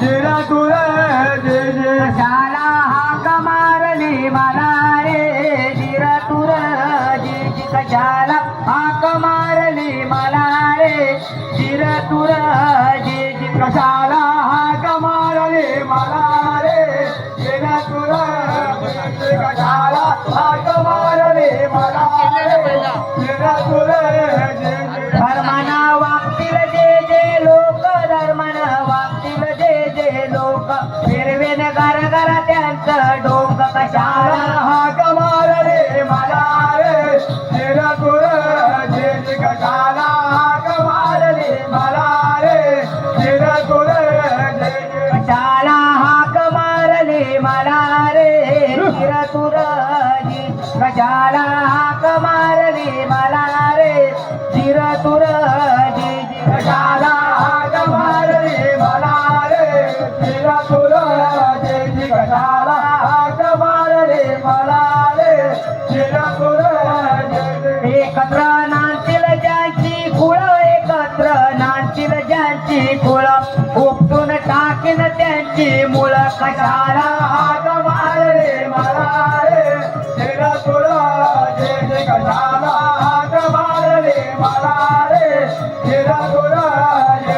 जिरा तुर जे जे. शाला हाक मारली मला रे जिरा तुर जी जी कशाला हाक मारली मला रे जिरा तुर जी जी कशाला हाक मारले मला रे जिरा तुरा जे कशाला हाक मारले मला रे घर घर त्यांचं कशाला हाक मला रे जिरा तुर जे जे कशाला हाक मारले? मला रे जिरा कशाला हाक मला रे चिरतुरजी कशाला हाक मला रे कशाला एकत्र नांदतील ज्यांची कुळ एकत्र नांदतील ज्यांची कुळ उपटून टाकीन त्यांची मुळ कशाला हात मारे मारे जेला कुळ जे कशाला हात मारले मारे जेला कुळ